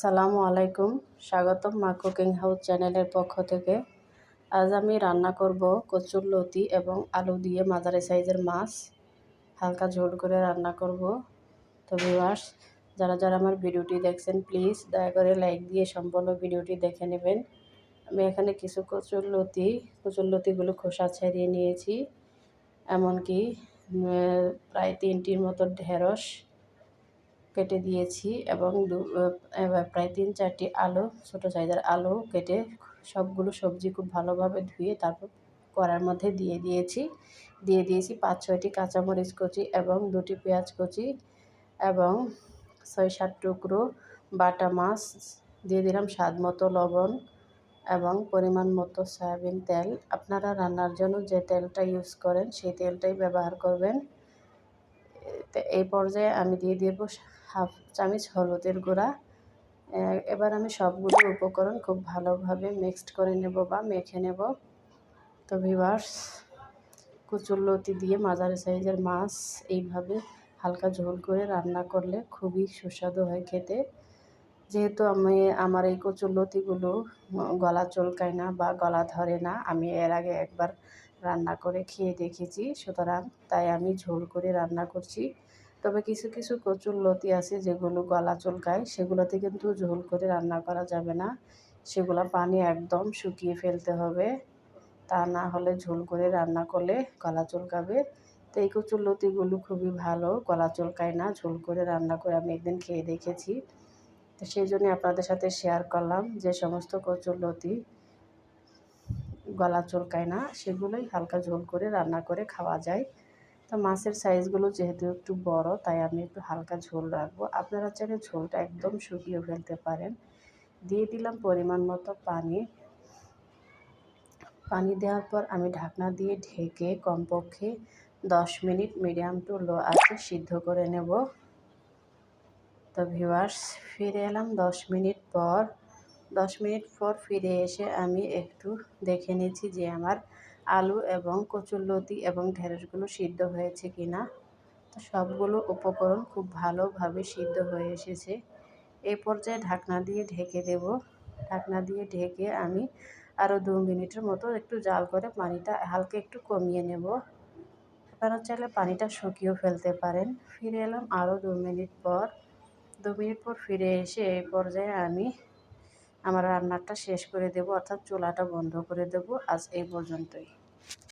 সালামু আলাইকুম। স্বাগতম মা কুকিং হাউস চ্যানেলের পক্ষ থেকে। আজ আমি রান্না করব কচুর লতি এবং আলু দিয়ে মাঝারি সাইজের মাছ। হালকা ঝোল করে রান্না করব। তো ভিউয়ার্স, যারা যারা আমার ভিডিওটি দেখছেন, প্লিজ দয়া করে লাইক দিয়ে সম্পূর্ণ ভিডিওটি দেখে নেবেন। আমি এখানে কিছু কচুর লতি, কচুর লতিগুলো খোসা ছাড়িয়ে নিয়েছি। এমনকি প্রায় তিনটির মতো ঢেঁড়স কেটে দিয়েছি এবং প্রায় তিন চারটি আলু, ছোটো সাইজের আলু কেটে সবগুলো সবজি খুব ভালোভাবে ধুয়ে তারপর কড়ার মধ্যে দিয়ে দিয়েছি। দিয়ে দিয়েছি পাঁচ, ছয়টি কাঁচামরিচ কচি এবং দুটি পেঁয়াজ কচি এবং ছয়, সাত টুকরো বাটা মাছ, দিয়ে দিলাম স্বাদ মতো লবণ এবং পরিমাণ মতো সয়াবিন তেল। আপনারা রান্নার জন্য যে তেলটা ইউজ করেন, সেই তেলটাই ব্যবহার করবেন। এই পর্যায়ে আমি দিয়ে দেবো হাফ চামচ হলুদের গুঁড়া। এবার আমি সবগুলো উপকরণ খুব ভালোভাবে মিক্সড করে নেব বা মেখে নেব। তো ভিভার্স লতি দিয়ে মাঝারি সাইজের মাছ এইভাবে হালকা ঝোল করে রান্না করলে খুবই সুস্বাদু হয় খেতে। যেহেতু আমি, আমার এই লতিগুলো গলা চলকায় না বা গলা ধরে না, আমি এর আগে একবার রান্না করে খেয়ে দেখেছি, সুতরাং তাই আমি ঝোল করে রান্না করছি। তবে কিছু কিছু কচুর লতি আছে যেগুলো গলা চুলকায়, সেগুলোতে কিন্তু ঝোল করে রান্না করা যাবে না। সেগুলো পানি একদম শুকিয়ে ফেলতে হবে। তা না হলে ঝোল করে রান্না করলে গলা চুলকাবে। তো এই কচুর লতিগুলো খুবই ভালো, গলা চুলকায় না, ঝোল করে রান্না করে আমি একদিন খেয়ে দেখেছি। তো সেই জন্য আপনাদের সাথে শেয়ার করলাম যে সমস্ত কচুর লতি গলা চুলকায় না, সেগুলোই হালকা ঝোল করে রান্না করে খাওয়া যায়। তো মাছের সাইজগুলো যেহেতু একটু বড়, তাই আমি একটু হালকা ঝোল রাখব। আপনারা চাইলে ঝোলটা একদম শুকিয়ে ফেলতে পারেন। দিয়ে দিলাম পরিমাণ মতো পানি। পানি দেওয়ার পর আমি ঢাকনা দিয়ে ঢেকে কমপক্ষে দশ মিনিট মিডিয়াম টু লো আছে সিদ্ধ করে নেব। তো ভিউয়ার্স, ফিরে এলাম দশ মিনিট পর। দশ মিনিট পর ফিরে এসে আমি একটু দেখে নিয়েছি যে আমার আলু এবং কচুরলতি এবং ঢেঁড়সগুলো সিদ্ধ হয়েছে কি না। তো সবগুলো উপকরণ খুব ভালোভাবে সিদ্ধ হয়ে এসেছে। এই পর্যায়ে ঢাকনা দিয়ে ঢেকে দেব। ঢাকনা দিয়ে ঢেকে আমি আরও দু মিনিটের মতো একটু জাল করে পানিটা হালকা একটু কমিয়ে নেব। আপনারা চাইলে পানিটা শুকিয়েও ফেলতে পারেন। ফিরে এলাম আরও দু মিনিট পর। দু মিনিট পর ফিরে এসে এই পর্যায়ে আমি আমার রান্নাটা শেষ করে দেব অর্থাৎ চুলাটা বন্ধ করে দেব আজ এই পর্যন্তই।